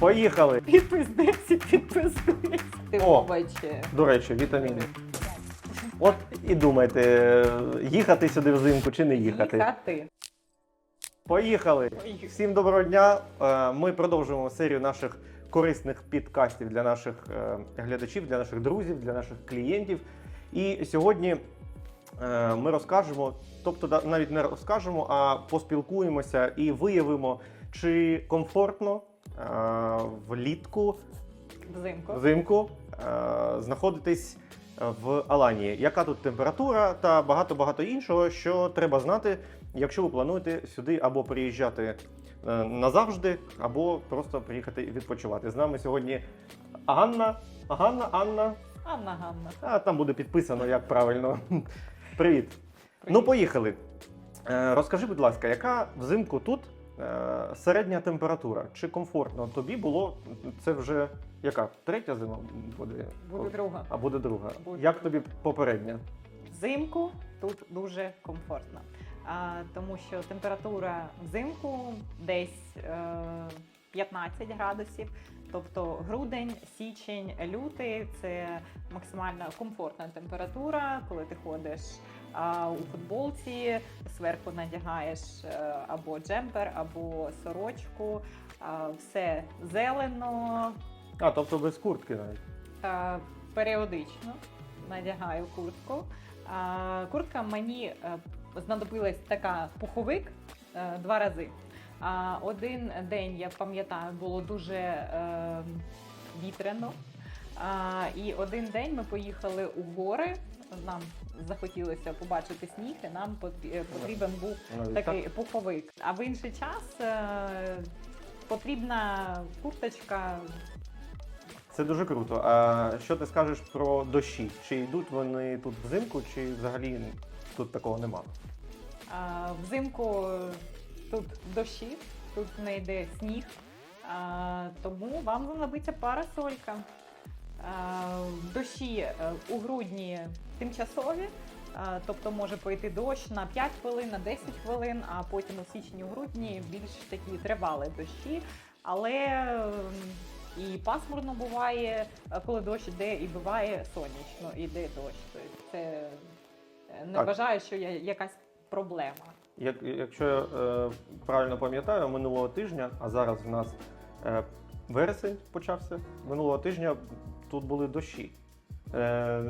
Поїхали! Підписниці, підписуйтесь. Ти О. До речі, вітаміни. От і думайте, їхати сюди взимку чи не їхати. Їхати. Поїхали! Поїхали. Всім доброго дня! Е, Ми продовжуємо серію наших корисних підкастів для наших е, глядачів, для наших друзів, для наших клієнтів. І сьогодні е, ми розкажемо, тобто да- навіть не розкажемо, а поспілкуємося і виявимо, чи комфортно влітку Взимку. взимку е, знаходитись в Аланії. Яка тут температура та багато-багато іншого, що треба знати, якщо ви плануєте сюди або приїжджати е, назавжди, або просто приїхати відпочивати. З нами сьогодні Анна. Ганна, Анна. Анна Ганна. А там буде підписано, як правильно. Привіт. Ну, поїхали. Е, Розкажи, будь ласка, яка взимку тут е, середня температура? Чи комфортно тобі було? Це вже яка? Третя зима буде? Буде друга. А буде друга. Буде Як тобі попередня? Взимку тут дуже комфортно. А, тому що температура взимку десь е, 15 градусів. Тобто грудень, січень, лютий це максимально комфортна температура, коли ти ходиш а, у футболці, зверху надягаєш е, або джемпер, або сорочку, все зелено, А, тобто без куртки навіть. Е, періодично надягаю куртку. Куртка мені е, знадобилась така пуховик два рази. А Один день, я пам'ятаю, було дуже вітряно. І один день ми поїхали у гори. Нам захотілося побачити сніг, і нам е, потрібен був такий так? пуховик. А в інший час е, потрібна курточка Це дуже круто. А що ти скажеш про дощі? Чи йдуть вони тут взимку, чи взагалі тут такого нема? А, Взимку тут дощі, тут не йде сніг, а, тому вам знадобиться парасолька. А, Дощі е, у грудні тимчасові, тобто може пойти дощ на 5 хвилин, на 10 хвилин, а потім у січні, у грудні більш такі тривалі дощі. Але і пасмурно буває, коли дощ іде, і буває сонячно, іде дощ. Тобто це е, не Так. вважаю, що є якась проблема. Як, якщо я е, правильно пам'ятаю, минулого тижня, а зараз в нас е, вересень почався, минулого тижня тут були дощі. Е,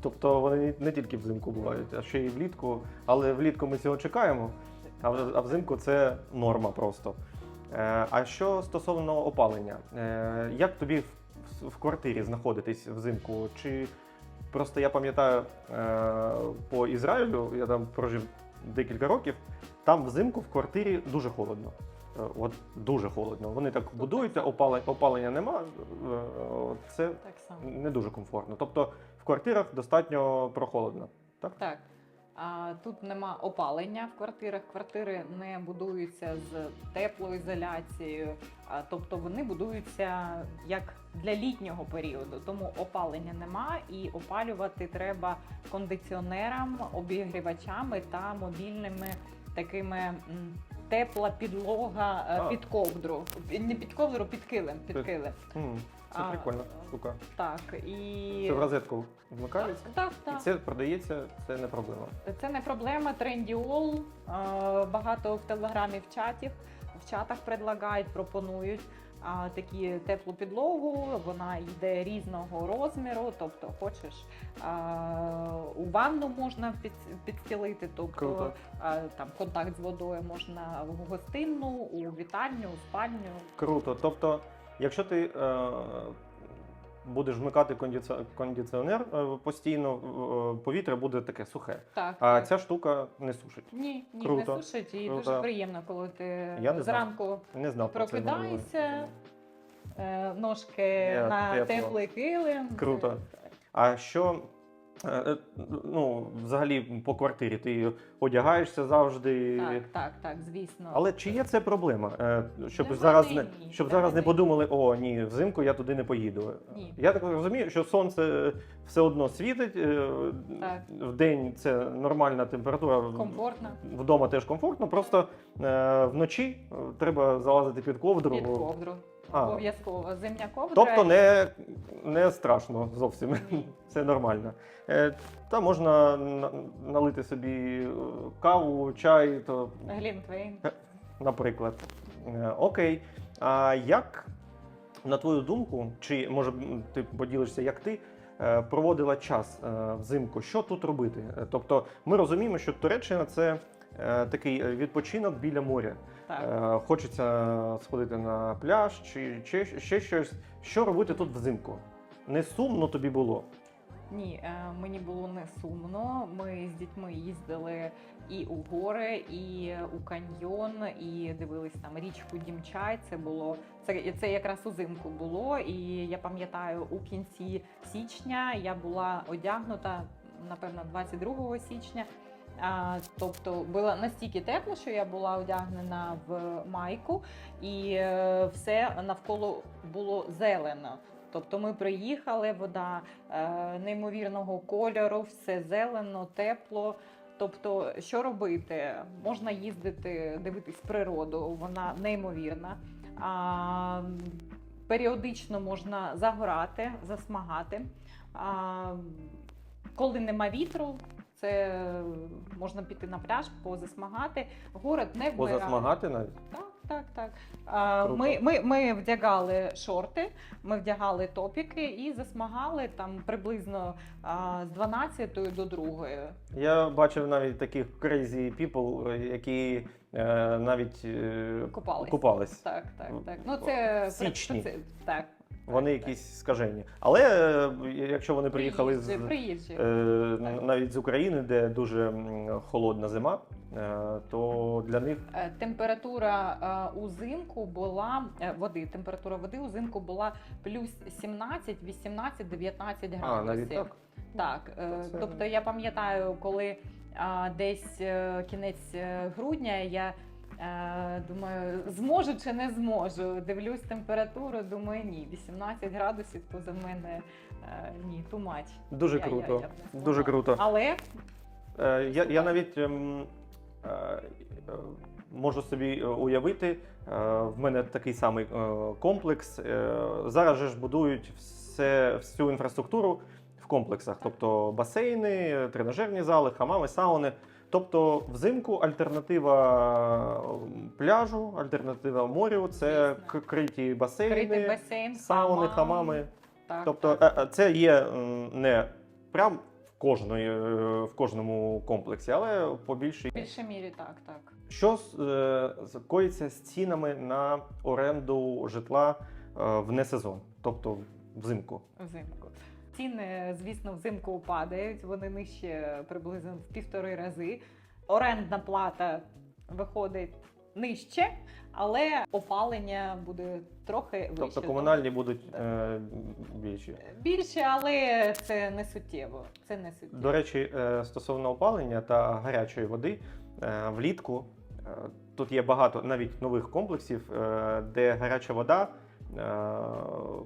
тобто вони не тільки взимку бувають, а ще й влітку. Але влітку ми цього чекаємо, а, взимку це норма просто. Е, а що стосовно опалення, е, як тобі в, квартирі знаходитись взимку? Чи просто я пам'ятаю по Ізраїлю, я там прожив декілька років, там взимку в квартирі дуже холодно. Е, От дуже холодно. Вони так будуються, опалення, опалення нема. е, Це Так само. не дуже комфортно. Тобто в квартирах достатньо прохолодно. Так? Так. А, тут нема опалення в квартирах. Квартири не будуються з теплоізоляцією, а, тобто вони будуються як для літнього періоду. Тому опалення нема і опалювати треба кондиціонерам, обігрівачами та мобільними такими. Тепла підлога е, А. під ковдру. Не під ковдру, під килим. Під Під- килим. М, Це А, прикольна штука. Так. І... Це в розетку вмикається. Так, І так. це продається, це не проблема. Це не проблема. Трендіол е, багато в телеграмі в чаті. В чатах предлагають, пропонують такі теплу підлогу. Вона йде різного розміру. Тобто, хочеш у ванну можна під, підстілити, тобто Круто. там контакт з водою можна в гостинну, у вітальню, у спальню. Круто. Тобто, якщо ти е, будеш вмикати кондиці- кондиціонер е, постійно, е, повітря буде таке сухе. Так, А так. ця штука не сушить. ні, ні, Круто. не сушить. І Круто. дуже приємно, коли ти Я не зранку. Не знав. Прокидаєшся, е, ножки Я на теплий килим. Круто. А що ну, взагалі по квартирі ти одягаєшся завжди. Так, так, так, звісно. Але чи є це проблема? Е, Щоб Для зараз не ні. щоб зараз не подумали, о, ні, взимку я туди не поїду. Ні. Я так розумію, що сонце все одно світить. е, Так. В день це нормальна температура. Комфортно. Вдома теж комфортно, просто е, вночі е, треба залазити під ковдру. Під ковдру. А. Обов'язково зимня ковдра. Тобто не, не страшно зовсім. Ні. Це нормально. Е, Та можна налити собі е, каву, чай, то, Глінтвейн. наприклад. Е, Окей. А як, на твою думку, чи може ти поділишся, як ти е, проводила час е, взимку? Що тут робити? Е, Тобто, ми розуміємо, що Туреччина це е, такий е, відпочинок біля моря. Так. Е, Хочеться сходити на пляж чи, чи ще щось. Що робити тут взимку? Не сумно тобі було. Ні, е, мені було не сумно. Ми з дітьми їздили і у гори, і у каньйон, і дивились там річку Дімчай. Це було це, це якраз узимку було. І я пам'ятаю, у кінці січня я була одягнута, напевно, 22 січня. А, тобто було настільки тепло, що я була одягнена в майку, і е, все навколо було зелено. Тобто ми приїхали, вода е, неймовірного кольору, все зелено, тепло. Тобто, що робити? Можна їздити, дивитись природу, вона неймовірна. А, періодично можна загорати, засмагати. А, коли нема вітру, це можна піти на пляж, позасмагати. Город не вмирає. Позасмагати навіть. Так, так, так. Круто. ми, ми, ми вдягали шорти, ми вдягали топіки і засмагали там приблизно а, з 12 до 2. Я бачив навіть таких crazy people, е, які е, навіть е, Купались. купались. Так, так, так. Ну це січні. це- так. Вони якісь скажені. Але е, якщо вони приїхали з, Приїжджі, приїжджі. е, навіть з України, де дуже м, холодна зима, е, то для них Е, Температура е, узимку була е, води. Температура води узимку була плюс 17, 18, 19 градусів. а, навіть так. Так, е, Це- тобто я пам'ятаю, коли а, десь е, кінець е, грудня я думаю, зможу чи не зможу. Дивлюсь температуру, думаю, ні, 18 градусів, то за мене е, ні, too much. Дуже Я- я- круто. я не Дуже круто. Але Е, я, я навіть ем, е, е, можу собі е, уявити, е, в мене такий самий е, комплекс. Е, зараз же ж будують все, всю інфраструктуру в комплексах, тобто басейни, тренажерні зали, хамами, сауни. Тобто взимку альтернатива пляжу, альтернатива морю це криті басейни, басейн, сауни, хамам. хамами. Так, Тобто так. е, е, це є не прям в кожної, е, в кожному комплексі, але по більшій. більшій мірі так, так. Що е, коїться з цінами на оренду житла е, в несезон, тобто взимку? Взимку. Ціни, звісно, взимку падають, вони нижче приблизно в півтори рази. Орендна плата виходить нижче, але опалення буде трохи вище. Тобто комунальні будуть е, більші. Більше, але це не суттєво. Це не суттєво. До речі, е, стосовно опалення та гарячої води е, влітку е, тут є багато навіть нових комплексів, е, де гаряча вода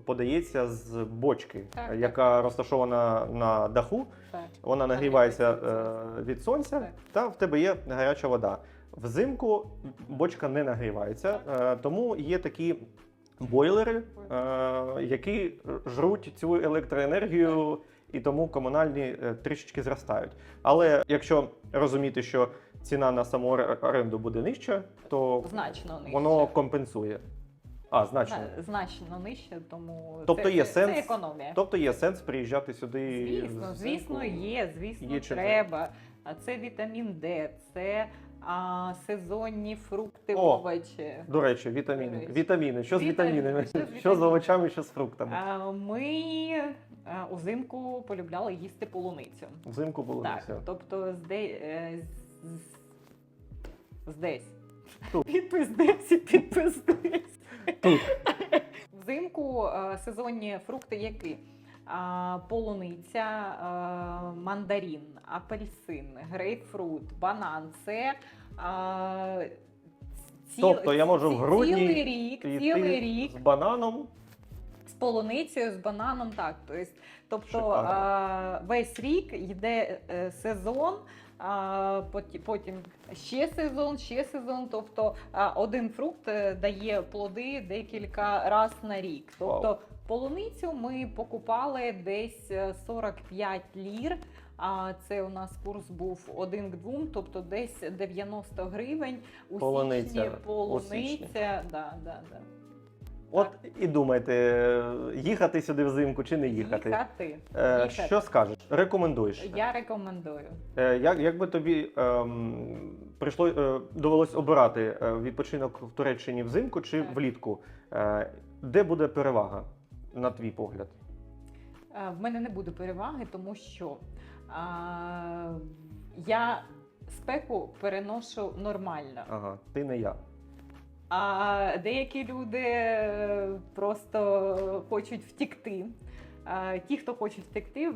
подається з бочки, Так, так. яка розташована на даху. Так. Вона нагрівається е, від сонця, Так. та в тебе є гаряча вода. Взимку бочка не нагрівається, е, тому є такі бойлери, е, які жруть цю електроенергію, і тому комунальні е, трішечки зростають. Але якщо розуміти, що ціна на саму оренду буде нижча, то Значно нижче. воно компенсує. А, значно. Значно нижче, тому Тобто це, є це, сенс- це економія. Тобто є сенс приїжджати сюди. Звісно, звісно, є, звісно, Є треба. А це вітамін Д, це а, сезонні фрукти, О, овочі. До речі, вітаміни. До речі. Вітаміни. Що з Вітаміни, вітамінами? що з Що з овочами, що з фруктами? А, Ми а, узимку полюбляли їсти полуницю. Взимку було Так, тобто зде, е, з- здесь. Тут. Підпис десь і підпис десь. Тут. Взимку е, сезонні фрукти які? Полуниця, е, мандарин, апельсин, грейпфрут, банан. Це ці- Тобто я можу в грудні цілий рік, цілий рік з бананом. з полуницею, з бананом, так. Тобто, Шикарно. весь рік йде е, сезон потім ще сезон, ще сезон. Тобто один фрукт е, дає плоди декілька разів на рік. Тобто полуницю ми покупали десь е, 45 лір. А це у нас курс був 1 к 2, тобто десь 90 гривень. У Полуниця січні у полуниця. січні. Да, да, да. От і думайте, їхати сюди взимку чи не їхати. Їхати. Е, Їхати. Що скажеш? Рекомендуєш? Я рекомендую. Е, Як, як би тобі ем, прийшло, е, довелось обирати е, відпочинок в Туреччині взимку чи Так. влітку? Е, де буде перевага, на твій погляд? Е, В мене не буде переваги, тому що а, я спеку переношу нормально. Ага, ти не я. А деякі люди е, просто хочуть втікти. Е, Ті, хто хочуть втекти,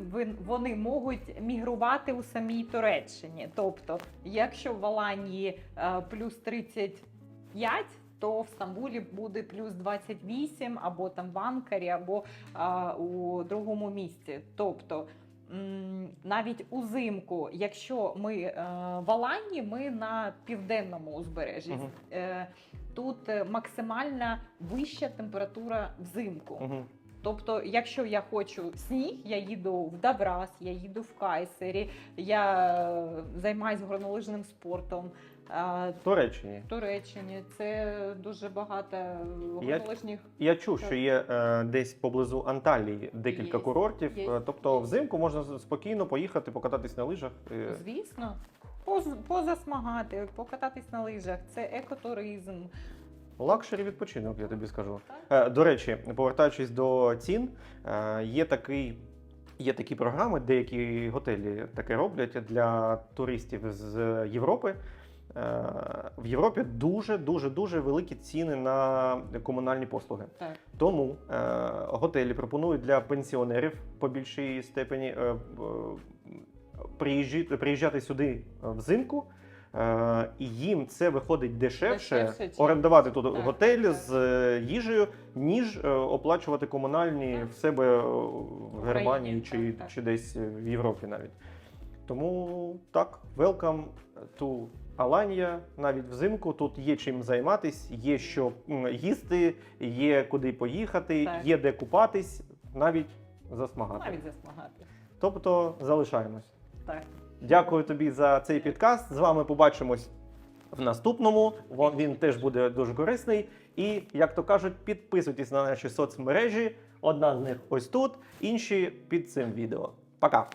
вони можуть мігрувати у самій Туреччині. Тобто, якщо в Аланії е, плюс 35, то в Стамбулі буде плюс 28, або там в Анкарі, або а, у другому місці. Тобто навіть узимку, якщо ми в Аланії, ми на південному узбережжі. Е, Тут е, максимальна вища температура взимку. Угу. Тобто, якщо я хочу сніг, я їду в Даврас, я їду в Кайсері, я е, займаюся горнолижним спортом. Е, В Туреччині. В Туреччині це дуже багато Я- горнолижних. Я чув, що є е, десь поблизу Анталії декілька Є, курортів. є, тобто є. взимку можна спокійно поїхати покататись на лижах. Звісно, позасмагати, покататись на лижах. Це екотуризм. Лакшері відпочинок, я тобі скажу. Е, До речі, повертаючись до цін, е, є такий. Є такі програми, деякі готелі таке роблять для туристів з Європи. Е, В Європі дуже дуже дуже великі ціни на комунальні послуги. Так. Тому е, готелі пропонують для пенсіонерів по більшій степені е, приїжджати сюди е, взимку. Е, і їм це виходить дешевше, Дешевше, орендувати тут Так, готель так. з е, їжею, ніж оплачувати комунальні Так. в себе в Германії чи, так, так. чи десь в Європі навіть. Тому так, welcome to Аланія навіть взимку. Тут є чим займатись, є що їсти, є куди поїхати, Так. є де купатись, навіть засмагати. Навіть засмагати. Тобто залишаємось. Так. Дякую тобі за цей підкаст. З вами побачимось в наступному. Він теж буде дуже корисний. І, як то кажуть, підписуйтесь на наші соцмережі. Одна з них ось тут, інші під цим відео. Пока!